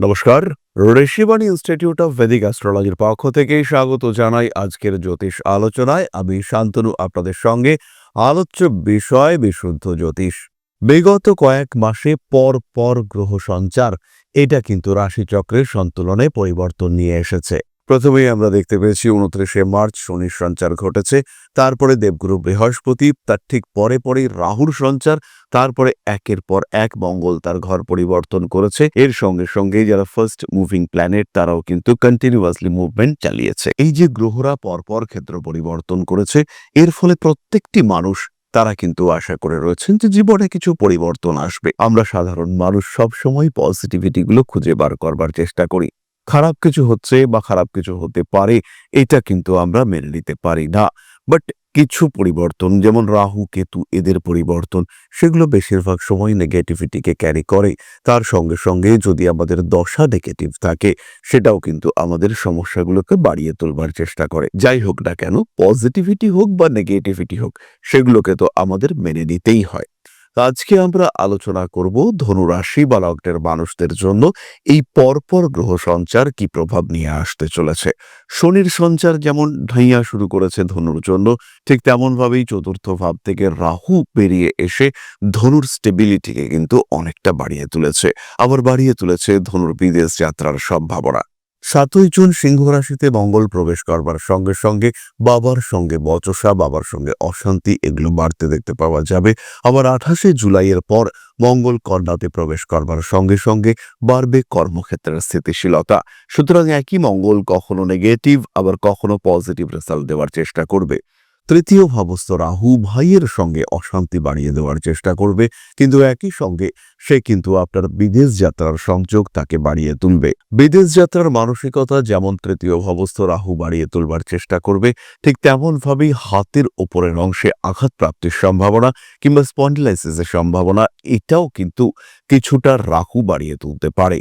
নমস্কার। Rishibani institute of Vedic অ্যাস্ট্রোলজির পক্ষ থেকে স্বাগত জানাই আজকের জ্যোতিষ আলোচনায়। আমি শান্তনু, আপনাদের সঙ্গে আলোচ্য বিষয় বিশুদ্ধ জ্যোতিষ। বিগত কয়েক মাসে পর পর গ্রহ সঞ্চার, এটা কিন্তু রাশিচক্রের সন্তুলনে পরিবর্তন নিয়ে এসেছে। প্রথমেই আমরা দেখতে পেয়েছি উনত্রিশে মার্চ শনির সঞ্চার ঘটেছে, তারপরে দেবগুরু বৃহস্পতি, তার ঠিক পরে পরেই রাহুর সঞ্চার, তারপরে একের পর এক মঙ্গল তার ঘর পরিবর্তন করেছে। এর সঙ্গে সঙ্গে যারা ফার্স্ট মুভিং প্ল্যানেট তারাও কিন্তু কন্টিনিউয়াসলি মুভমেন্ট চালিয়েছে। এই যে গ্রহরা পরপর ক্ষেত্র পরিবর্তন করেছে, এর ফলে প্রত্যেকটি মানুষ তারা কিন্তু আশা করে রয়েছেন যে জীবনে কিছু পরিবর্তন আসবে। আমরা সাধারণ মানুষ সব সময় খুঁজে বার করবার চেষ্টা করি। খারাপ কিছু হচ্ছে বা খারাপ কিছু হতে পারে, এটা কিন্তু আমরা মেনে নিতে পারি না। বাট কিছু পরিবর্তন, যেমন রাহু, কেতু, এদের পরিবর্তন, সেগুলো বেশিরভাগ সময় নেগেটিভিটিকে ক্যারি করে। তার সঙ্গে সঙ্গে যদি আমাদের দশা নেগেটিভ থাকে, সেটাও কিন্তু আমাদের সমস্যাগুলোকে বাড়িয়ে তোলবার চেষ্টা করে। যাই হোক না কেন পজিটিভিটি হোক বা নেগেটিভিটি হোক, সেগুলোকে তো আমাদের মেনে নিতেই হয়। আজকে আমরা আলোচনা করব ধনুরাশি বা লগ্নের মানুষদের জন্য এই পরপর গ্রহ সঞ্চার কি প্রভাব নিয়ে আসতে চলেছে। শনির সঞ্চার যেমন ঢাইয়া শুরু করেছে ধনুর জন্য, ঠিক তেমনভাবেই চতুর্থ ভাব থেকে রাহু বেরিয়ে এসে ধনুর স্টেবিলিটিকে কিন্তু অনেকটা বাড়িয়ে তুলেছে। আবার বাড়িয়ে তুলেছে ধনুর বিদেশ যাত্রার সম্ভাবনা। সাতই জুন সিংহ রাশিতে মঙ্গল প্রবেশ করবার সঙ্গে সঙ্গে বাবার সঙ্গে বচসা, বাবার সঙ্গে অশান্তি এগুলো বাড়তে দেখতে পাওয়া যাবে। আবার আঠাশে জুলাইয়ের পর মঙ্গল কন্যাতে প্রবেশ করবার সঙ্গে সঙ্গে বাড়বে কর্মক্ষেত্রের স্থিতিশীলতা। সুতরাং একই মঙ্গল কখনো নেগেটিভ আবার কখনো পজিটিভ রেজাল্ট দেওয়ার চেষ্টা করবে। তৃতীয় ভাবস্থ রাহু ভাইয়ের সঙ্গে অশান্তি বাড়িয়ে দেওয়ার চেষ্টা করবে, কিন্তু একই সঙ্গে সে কিন্তু আপনার বিদেশ যাত্রার সংযোগ তাকে বাড়িয়ে তুলবে। বিদেশ যাত্রার মানসিকতা যেমন তৃতীয় ভাবস্থ রাহু বাড়িয়ে তুলবার চেষ্টা করবে, ঠিক তেমনভাবেই হাতের ওপরের অংশে আঘাত প্রাপ্তির সম্ভাবনা কিংবা স্পন্ডিলাইসিসের সম্ভাবনা, এটাও কিন্তু কিছুটা রাহু বাড়িয়ে তুলতে পারে।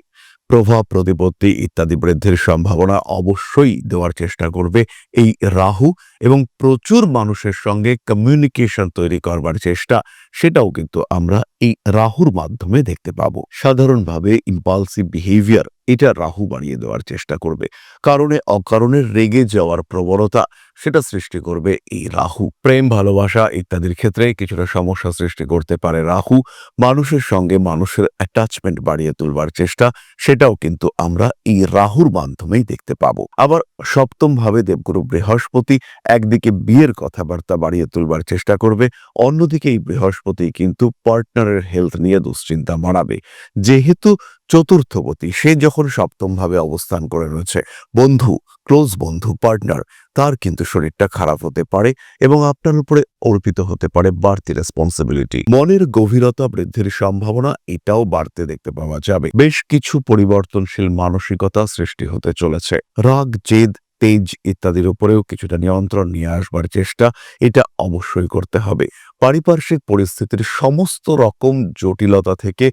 প্রভাব, প্রতিপত্তি ইত্যাদি বৃদ্ধির সম্ভাবনা অবশ্যই দেওয়ার চেষ্টা করবে এই রাহু এবং প্রচুর মানুষের সঙ্গে কমিউনিকেশন তৈরি করবার চেষ্টা, সেটাও কিন্তু আমরা এই রাহুর মাধ্যমে দেখতে পাবো। সাধারণভাবে ইম্পালসিভ বিহেভিয়ার এটা রাহু বাড়িয়ে দেওয়ার চেষ্টা করবে। কারণে অকারণে রেগে যাওয়ার প্রবণতা সেটা সৃষ্টি করবে এই রাহু। প্রেম, ভালোবাসা ইত্যাদির ক্ষেত্রে কিছুটা সমস্যা সৃষ্টি করতে পারে রাহু। মানুষের সঙ্গে মানুষের অ্যাটাচমেন্ট বাড়িয়ে তুলবার চেষ্টা, সেটাও কিন্তু আমরা এই রাহুর মাধ্যমেই দেখতে পাবো। আবার সপ্তম ভাবে দেবগুরু বৃহস্পতি একদিকে বিয়ের কথাবার্তা বাড়িয়ে তুলবার চেষ্টা করবে, অন্যদিকে এই বৃহস্পতি কিন্তু পার্টনারের হেলথ নিয়ে দুশ্চিন্তা বাড়াবে যেহেতু চতুর্থপতি। সে যখন সপ্তমভাবে অবস্থান করে রয়েছে, বন্ধু ক্লোজ বন্ধু পার্টনার তার কিন্তু শরীরটা খারাপ হতে পারে এবং আপনার উপরে অর্পিত হতে পারে বাড়তি রেসপন্সিবিলিটি মনের গভীরতা বৃদ্ধির সম্ভাবনা, এটাও বাড়তে দেখতে পাওয়া যাবে। বেশ কিছু পরিবর্তনশীল মানসিকতা সৃষ্টি হতে চলেছে। রাগ, জেদ তেজ ইত্যাদির উপরেও কিছুটা নিয়ন্ত্রণ নিয়ে আসবার চেষ্টা এটা অবশ্যই করতে হবে। পারিপার্শ্বিক পরিস্থিতির সমস্ত রকম জটিলতা থেকে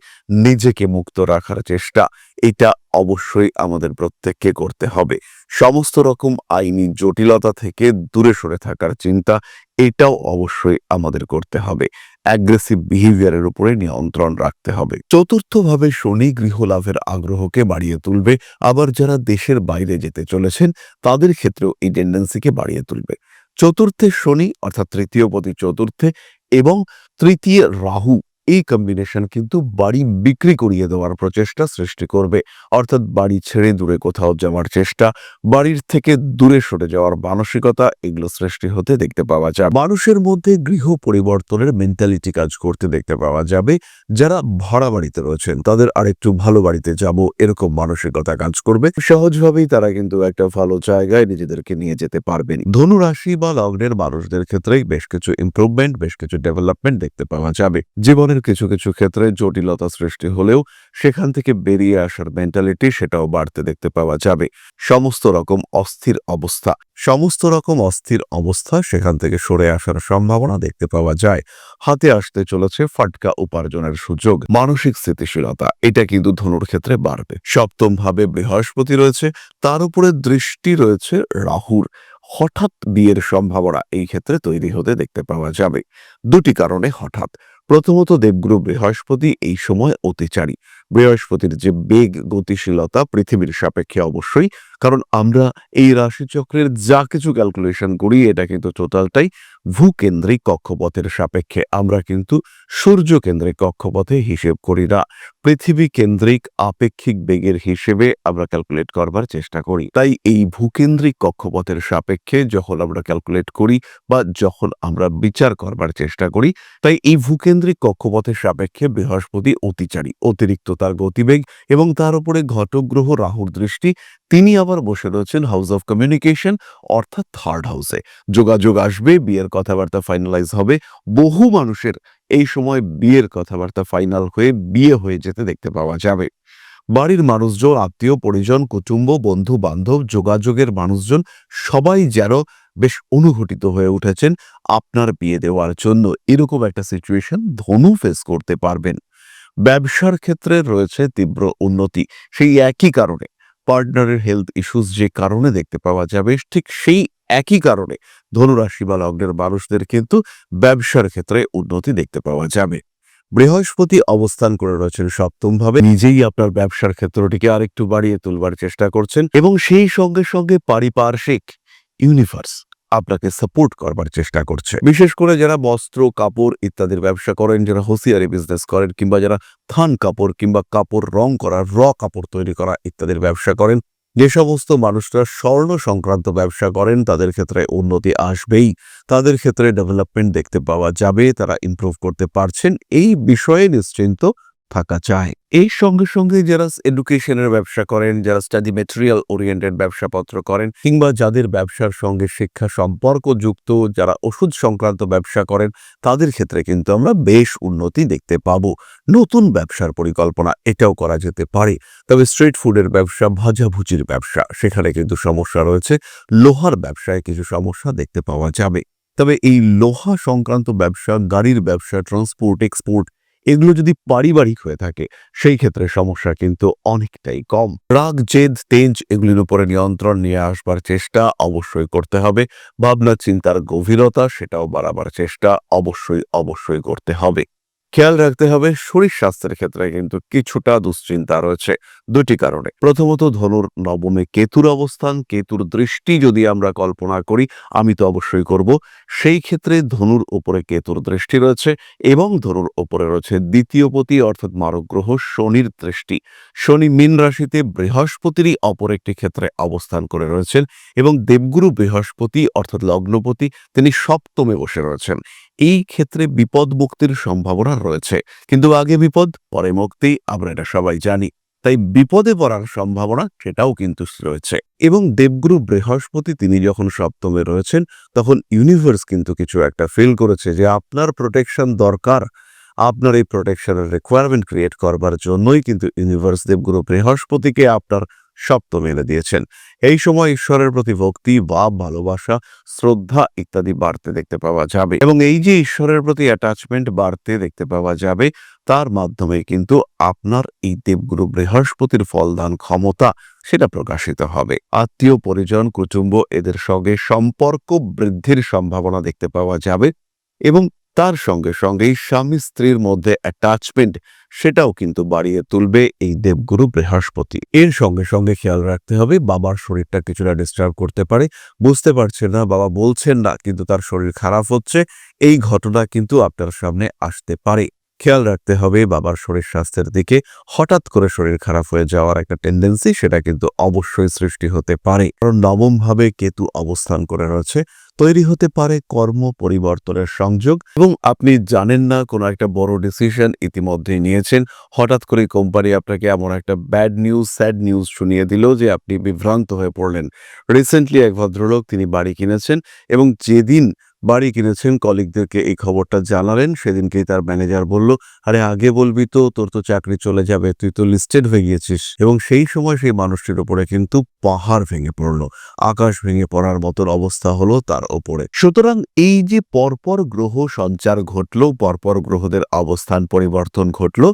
নিজেকে মুক্ত রাখার চেষ্টা, এটা অবশ্যই আমাদের প্রত্যেককে করতে হবে। সমস্ত রকম আইনি জটিলতা থেকে দূরে সরে থাকার চিন্তা, এটাও অবশ্যই আমাদের করতে হবে। অ্যাগ্রেসিভ বিহেভিয়ারের উপরে নিয়ন্ত্রণ রাখতে হবে। চতুর্থভাবে শনি গৃহলাভের আগ্রহকে বাড়িয়ে তুলবে। আবার যারা দেশের বাইরে যেতে চলেছেন, তাদের ক্ষেত্রেও এই টেন্ডেন্সিকে বাড়িয়ে তুলবে। চতুর্থে শনি, অর্থাৎ তৃতীয় পতি চতুর্থে এবং তৃতীয় রাহু এই কম্বিনেশন কিন্তু বাড়ি বিক্রি করিয়ে দেওয়ার প্রচেষ্টা সৃষ্টি করবে। অর্থাৎ বাড়ি ছেড়ে দূরে কোথাও যাওয়ার চেষ্টা, বাড়ির থেকে দূরে সরে যাওয়ার মানসিকতা এগুলো সৃষ্টি হতে দেখতে পাওয়া যায় মানুষের মধ্যে গৃহ পরিবর্তনের মেন্টালিটি কাজ করতে দেখতে পাওয়া যাবে। যারা ভাড়া বাড়িতে রয়েছেন, তাদের আরেকটু ভালো বাড়িতে যাব এরকম মানসিকতা কাজ করবে। সহজভাবেই তারা কিন্তু একটা ভালো জায়গায় নিজেদেরকে নিয়ে যেতে পারবেন। ধনু রাশি বা লগ্নের মানুষদের ক্ষেত্রেই বেশ কিছু ইমপ্রুভমেন্ট বেশ কিছু ডেভেলপমেন্ট দেখতে পাওয়া যাবে। জীবনের কিছু কিছু ক্ষেত্রে জটিলতা সৃষ্টি হলেও সেখান থেকে বেরিয়ে আসার মেন্টালিটি সেটাও বাড়তে দেখতে পাওয়া যাবে। সমস্ত রকম অস্থির অবস্থা, সমস্ত রকম অস্থির অবস্থা সেখান থেকে সরে আসার সম্ভাবনা দেখতে পাওয়া যায়। হাতে আসতে চলেছে ফাটকা উপার্জনের সুযোগ, মানসিক স্থিতিশীলতা, এটা কিন্তু ধনুর ক্ষেত্রে বাড়বে। সপ্তম ভাবে বৃহস্পতি রয়েছে, তার উপরে দৃষ্টি রয়েছে রাহুর। হঠাৎ বিয়ের সম্ভাবনা এই ক্ষেত্রে তৈরি হতে দেখতে পাওয়া যাবে। দুটি কারণে হঠাৎ প্রথমত দেবগুরু বৃহস্পতি এই সময় অতিচারী। বৃহস্পতির যে বেগ গতিশীলতা পৃথিবীর সাপেক্ষে অবশ্যই, কারণ আমরা এই রাশিচক্রের যা কিছু ক্যালকুলেশন করি, এটা কিন্তু টোটালটাই ভূকেন্দ্রিক কক্ষপথের সাপেক্ষে। আমরা কিন্তু সূর্য কেন্দ্রিক কক্ষপথে হিসেব করি না। পৃথিবী কেন্দ্রিক আপেক্ষিক বেগের হিসেবে আমরা ক্যালকুলেট করবার চেষ্টা করি। তাই এই ভূকেন্দ্রিক কক্ষপথের সাপেক্ষে যখন আমরা ক্যালকুলেট করি বা যখন আমরা বিচার করবার চেষ্টা করি, তাই এই ভূকেন্দ্রিক কক্ষপথের সাপেক্ষে বৃহস্পতি অতিচারী, অতিরিক্ত তার গতিবেগ এবং তার উপরে ঘটক গ্রহ রাহুর দৃষ্টি, তিনি আবার বসে রয়েছেন হাউস অফ কমিউনিকেশন অর্থাৎ থার্ড হাউসে যোগাযোগ আসবে, বিয়ের কথাবার্তা ফাইনালাইজ হবে, বহু মানুষের এই সময় বিয়ের কথাবার্তা ফাইনাল হয়ে বিয়ে হয়ে যেতে দেখতে পাওয়া যাবে। বাড়ির মানুষজন, আত্মীয়, পরিজন, কুটুম্ব, বন্ধু বান্ধব, যোগাযোগের মানুষজন, সবাই যেন বেশ অনুঘটিত হয়ে উঠেছেন আপনার বিয়ে দেওয়ার জন্য। এরকম একটা সিচুয়েশন ধনু ফেস করতে পারবেন। ব্যবসার ক্ষেত্রে রয়েছে তীব্র উন্নতি। সেই একই কারণে পার্টনারের হেলথ ইস্যুস যে কারণে দেখতে পাওয়া যাবে, ঠিক সেই একই কারণে ধনুরাশি বা লগ্নের মানুষদের কিন্তু ব্যবসার ক্ষেত্রে উন্নতি দেখতে পাওয়া যাবে। বৃহস্পতি অবস্থান করে রয়েছেন সপ্তম ভাবে নিজেই আপনার ব্যবসার ক্ষেত্রটিকে আরেকটু বাড়িয়ে তুলবার চেষ্টা করছেন এবং সেই সঙ্গে সঙ্গে পারিপার্শ্বিক ইউনিভার্স আপনাকে সাপোর্ট করবার চেষ্টা করছে। বিশেষ করে যারা বস্ত্র, কাপড় ইত্যাদির ব্যবসা করেন, যারা হোসিয়ারি বিজনেস করেন কিংবা যারা থান কাপড় কিংবা কাপড় রং করা, র কাপড় তৈরি করা ইত্যাদির ব্যবসা করেন, যে সমস্ত মানুষরা স্বর্ণ সংক্রান্ত ব্যবসা করেন, তাদের ক্ষেত্রে উন্নতি আসবেই। তাদের ক্ষেত্রে ডেভেলপমেন্ট দেখতে পাওয়া যাবে, তারা ইমপ্রুভ করতে পারছেন। এই বিষয়ে নিশ্চিন্ত থাকা চায় এই সঙ্গে সঙ্গে যারা এডুকেশনের ব্যবসা করেন, যারা স্টাডি মেটেরিয়াল ওরিয়েন্টেড ব্যবসাপত্র করেন, কিংবা যাদের ব্যবসার সঙ্গে শিক্ষা সম্পর্ক যুক্ত, যারা ওষুধ সংক্রান্ত ব্যবসা করেন, তাদের ক্ষেত্রে কিন্তু আমরা বেশ উন্নতি দেখতে পাব। নতুন ব্যবসার পরিকল্পনা এটাও করা যেতে পারে। তবে স্ট্রিট ফুডের ব্যবসা, ভাজাভুজির ব্যবসা, সেখানে কিন্তু সমস্যা রয়েছে। লোহার ব্যবসায় কিছু সমস্যা দেখতে পাওয়া যাবে। তবে এই লোহা সংক্রান্ত ব্যবসা, গাড়ির ব্যবসা ট্রান্সপোর্ট এক্সপোর্ট এগুলো যদি পারিবারিক হয়ে থাকে, সেই ক্ষেত্রে সমস্যা কিন্তু অনেকটাই কম। রাগ, জেদ, তেজ এগুলির উপরে নিয়ন্ত্রণ নিয়ে আসবার চেষ্টা অবশ্যই করতে হবে। ভাবনা, চিন্তার গভীরতা, সেটাও বাড়াবার চেষ্টা অবশ্যই অবশ্যই করতে হবে। খেয়াল রাখতে হবে শরীর স্বাস্থ্যের ক্ষেত্রে কিন্তু কিছুটা দুশ্চিন্তা রয়েছে দুটি কারণে। প্রথমত ধনুর নবমে কেতুর অবস্থান, কেতুর দৃষ্টি যদি আমরা কল্পনা করি, আমি তো অবশ্যই করব। সেই ক্ষেত্রে ধনুর উপরে কেতুর দৃষ্টি রয়েছে এবং ধনুর উপরে রয়েছে দ্বিতীয় পতি অর্থাৎ মারক গ্রহ শনির দৃষ্টি। শনি মীন রাশিতে বৃহস্পতিরই অপর একটি ক্ষেত্রে অবস্থান করে রয়েছেন এবং দেবগুরু বৃহস্পতি অর্থাৎ লগ্নপতি তিনি সপ্তমে বসে রয়েছেন। এই ক্ষেত্রে বিপদ মুক্তির সম্ভাবনা রয়েছে। কিন্তু আগে বিপদ, পরে মুক্তি, আমরা এটা সবাই জানি। তাই বিপদে পড়ার সম্ভাবনা সেটাও কিন্তু রয়েছে। এবং দেবগুরু বৃহস্পতি তিনি যখন সপ্তমে রয়েছেন, তখন ইউনিভার্স কিন্তু কিছু একটা ফিল করেছে যে আপনার প্রোটেকশন দরকার। আপনার এই প্রোটেকশনের রিকোয়ারমেন্ট ক্রিয়েট করবার জন্যই কিন্তু ইউনিভার্স দেবগুরু বৃহস্পতিকে আপনার সপ্তম এনে দিয়েছেন। এই সময় ঈশ্বরের প্রতি ভক্তি বা ভালোবাসা, শ্রদ্ধা ইত্যাদি বাড়তে দেখতে পাওয়া যাবে এবং এই যে ঈশ্বরের প্রতি অ্যাটাচমেন্ট বাড়তে দেখতে পাওয়া যাবে, তার মাধ্যমে কিন্তু আপনার এই দেবগুরু বৃহস্পতির ফলদান ক্ষমতা সেটা প্রকাশিত হবে। আত্মীয়, পরিজন, কুটুম্ব এদের সঙ্গে সম্পর্ক বৃদ্ধির সম্ভাবনা দেখতে পাওয়া যাবে এবং তার সঙ্গে সঙ্গেই স্বামী স্ত্রীর মধ্যে অ্যাটাচমেন্ট সেটাও কিন্তু বাড়িয়ে তুলবে এই দেবগুরু বৃহস্পতি। এর সঙ্গে সঙ্গে খেয়াল রাখতে হবে, বাবার শরীরটা কিছুটা ডিস্টার্ব করতে পারে। বুঝতে পারছেন না, বাবা বলছেন না, কিন্তু তার শরীর খারাপ হচ্ছে। এই ঘটনা কিন্তু আপনার সামনে আসতে পারে। খেয়াল রাখতে হবে, বাবার শরীর স্বাস্থ্যের দিকে হঠাৎ করে শরীর খারাপ হয়ে যাওয়ার একটা টেন্ডেন্সি সেটা কিন্তু অবশ্যই সৃষ্টি হতে পারে। কারণ নবম ভাবে কেতু অবস্থান করে রয়েছে তৈরি হতে পারে কর্ম পরিবর্তনের সংযোগ এবং আপনি জানেন না কোনো একটা বড় ডিসিশন ইতিমধ্যেই নিয়েছেন। হঠাৎ করে কোম্পানি আপনাকে এমন একটা ব্যাড নিউজ স্যাড নিউজ শুনিয়ে দিল যে আপনি বিভ্রান্ত হয়ে পড়লেন। রিসেন্টলি এক ভদ্রলোক তিনি বাড়ি কিনেছেন এবং যেদিন বাড়ি কিনেছেন কলিগদেরকে এই খবরটা জানালেন। সেদিনকেই তার ম্যানেজার বলল, আরে, আগে বলবি তো, তোর তো চাকরি চলে যাবে, তুই তো লিস্টেড হয়ে গিয়েছিস। এবং সেই সময় সেই মানুষটির উপরে কিন্তু পাহাড় ভেঙে পড়ল। আকাশ ভেঙে পড়ার মতন অবস্থা হলো তার ওপরে সুতরাং এই যে পরপর গ্রহ সঞ্চার ঘটলো, পরপর গ্রহদের অবস্থান পরিবর্তন ঘটলো,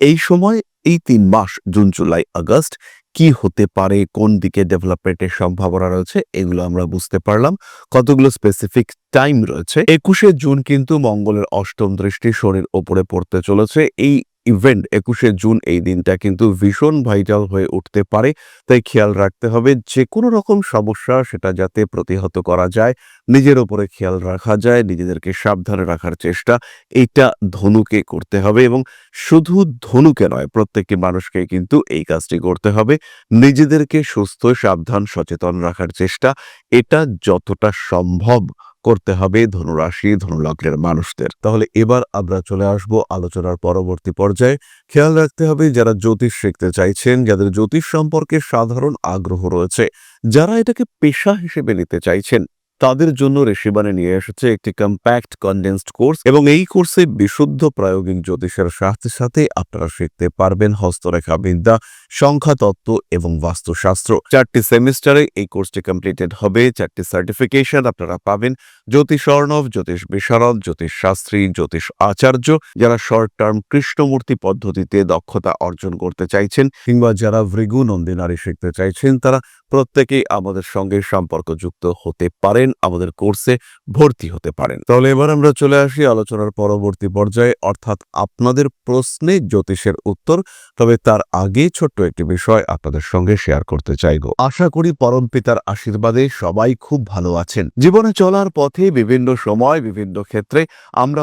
এই সময়, এই তিন মাস, জুন, জুলাই, আগস্ট কি হতে পারে, কোন দিকে ডেভেলপমেন্টের সম্ভাবনা রয়েছে, এগুলো আমরা বুঝতে পারলাম। কতগুলো স্পেসিফিক টাইম রয়েছে? একুশে জুন কিন্তু মঙ্গলের অষ্টম দৃষ্টি শনির ওপরে পড়তে চলেছে। এই ইভেন্ট একুশে জুন এই দিনটা কিন্তু ভীষণ ভাইটাল হয়ে উঠতে পারে। তাই খেয়াল রাখতে হবে যে কোনো রকম সমস্যা সেটা যাতে প্রতিহত করা যায়, নিজের ওপরে খেয়াল রাখা যায়, নিজেদেরকে সাবধানে রাখার চেষ্টা, এইটা ধনুকে করতে হবে এবং শুধু ধনুকে নয়, প্রত্যেকটি মানুষকে কিন্তু এই কাজটি করতে হবে। নিজেদেরকে সুস্থ, সাবধান, সচেতন রাখার চেষ্টা, এটা যতটা সম্ভব। করতে হবে ধনুরাশি, ধনুলগ্নের মানুষদের। তাহলে এবার আমরা চলে আসব আলোচনার পরবর্তী পর্যায়ে। খেয়াল রাখতে হবে যারা জ্যোতিষ শিখতে চাইছেন, যাদের জ্যোতিষ সম্পর্কে সাধারণ আগ্রহ রয়েছে, যারা এটাকে পেশা হিসেবে নিতে চাইছেন তাদের জন্য রেশিবানে নিয়ে এসেছে একটি কম্প্যাক্ট কনডেন্সড কোর্স এবং এই কোর্সে বিশুদ্ধ প্রায়োগিক জ্যোতিষের সাথে সাথে আপনারা শিখতে পারবেন হস্তরেখা বিদ্যা সংখ্যাতত্ত্ব এবং বাস্তুশাস্ত্র। চারটি সেমিস্টারে এই কোর্সটি কমপ্লিটেড হবে, চারটি সার্টিফিকেশন আপনারা পাবেন। জ্যোতিষ অর্ণব, জ্যোতিষ বিশারদ, জ্যোতিষ শাস্ত্রী, জ্যোতিষ আচার্য যারা শর্ট টার্ম কৃষ্ণমূর্তি পদ্ধতিতে দক্ষতা অর্জন করতে চাইছেন কিংবা যারা ভৃগু নন্দিনারী শিখতে চাইছেন, তারা প্রত্যেকেই আমাদের সঙ্গে সম্পর্কযুক্ত হতে পারেন, আমাদের কোর্সে ভর্তি হতে পারেন। তাহলে এবার আমরা চলে আসি আলোচনার পরবর্তী পর্যায়ে। অর্থাৎ আপনাদের প্রশ্নে জ্যোতিষের উত্তর, তবে তার আগে ছোট্ট একটি বিষয় আপনাদের সঙ্গে শেয়ার করতে চাইব। আশা করি পরম পিতার আশীর্বাদে সবাই খুব ভালো আছেন। জীবনে চলার পথে বিভিন্ন সময় বিভিন্ন ক্ষেত্রে আমরা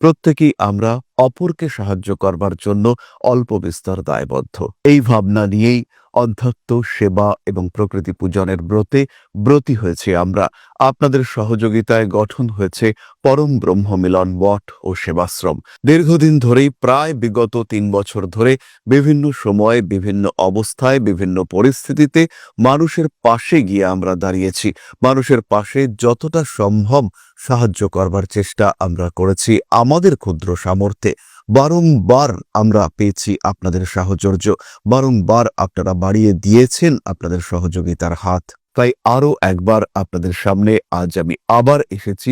প্রত্যেকেই আমরা অপরকে সাহায্য করবার জন্য অল্প বিস্তর দায়বদ্ধ। এই ভাবনা নিয়েই অধ্যাত্ম সেবা এবং প্রকৃতি পূজনের ব্রতে ব্রতী হয়েছে। আমরা আপনাদের সহযোগিতায় গঠন হয়েছে পরম ব্রহ্ম মিলন মঠ ও সেবাশ্রম। দীর্ঘদিন ধরেই প্রায় বিগত তিন বছর ধরে বিভিন্ন সময়ে, বিভিন্ন অবস্থায়, বিভিন্ন পরিস্থিতিতে মানুষের পাশে গিয়ে আমরা দাঁড়িয়েছি। মানুষের পাশে যতটা সম্ভব সাহায্য করবার চেষ্টা আমরা করেছি আমাদের ক্ষুদ্র সামর্থ্যে। বারংবার আমরা পেয়েছি আপনাদের সাহচর্য। বারংবার আপনারা বাড়িয়ে দিয়েছেন আপনাদের সহযোগিতার হাত। তাই আরও একবার আপনাদের সামনে আজ আমি আবার এসেছি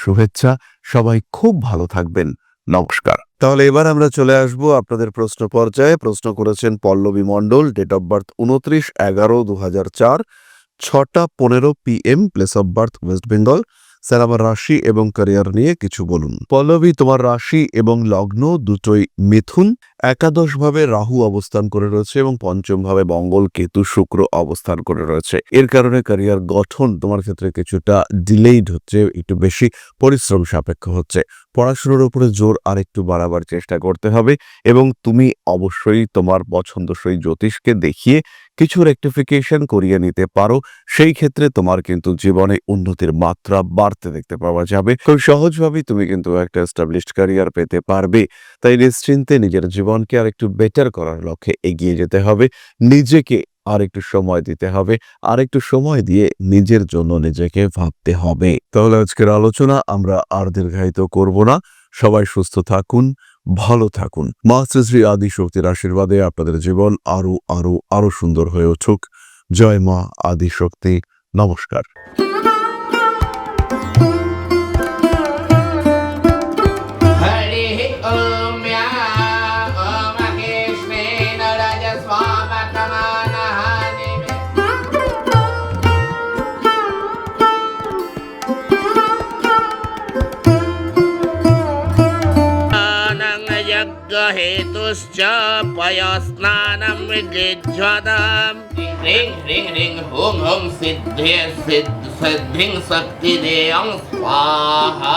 শুভেচ্ছা। সবাই খুব ভালো থাকবেন। নমস্কার। তাহলে এবার আমরা চলে আসব আপনাদের প্রশ্ন পর্যায়ে। প্রশ্ন করেছেন Pallabi Mondal date of birth উনত্রিশ এগারো দু হাজার চার, ছটা পনেরো P M place of birth West Bengal sir আমার রাশি এবং ক্যারিয়ার নিয়ে কিছু বলুন। পল্লবী, তোমার রাশি এবং লগ্ন দুটোই মিথুন। একাদশ ভাবে রাহু অবস্থান করে রয়েছে এবং পঞ্চম ভাবে মঙ্গল কেতু শুক্র অবস্থান করে রয়েছে। এর কারণে ক্যারিয়ার গঠন তোমার ক্ষেত্রে কিছুটা ডিলেইড হচ্ছে, একটু বেশি পরিশ্রম সাপেক্ষ হচ্ছে। পড়াশোনার উপরে জোর আর একটু বাড়াবার চেষ্টা করতে হবে এবং তুমি অবশ্যই তোমার পছন্দসই জ্যোতিষকে দেখিয়ে কিছু রেক্টিফিকেশন করিয়ে নিতে পারো। সেই ক্ষেত্রে তোমার কিন্তু জীবনে উন্নতির মাত্রা বাড়তে দেখতে পাওয়া যাবে। খুব সহজভাবেই তুমি কিন্তু একটা এস্টাবলিশড ক্যারিয়ার পেতে পারবে। তাই নিশ্চিন্তে নিজের জীবনকে আর একটু বেটার করার লক্ষ্যে এগিয়ে যেতে হবে। নিজেকে আর একটু সময় দিতে হবে আর একটু সময় দিয়ে নিজের জন্য নিজেকে ভাবতে হবে। তাহলে আজকের আলোচনা আমরা আর দীর্ঘায়িত করব না। সবাই সুস্থ থাকুন, ভালো থাকুন। মা শ্রী শ্রী আদি শক্তির আশীর্বাদে আপনাদের জীবন আরও আরও আরও সুন্দর হয়ে উঠুক। জয় মা আদি শক্তি নমস্কার। यज्ञहेतुश्च पयस्नानं विजिज्वदाम् ह्रीं ह्रीं ह्रीं हुं हुं सिद्धे सिद्ध सिद्धिं शक्तिदेयं स्वाहा।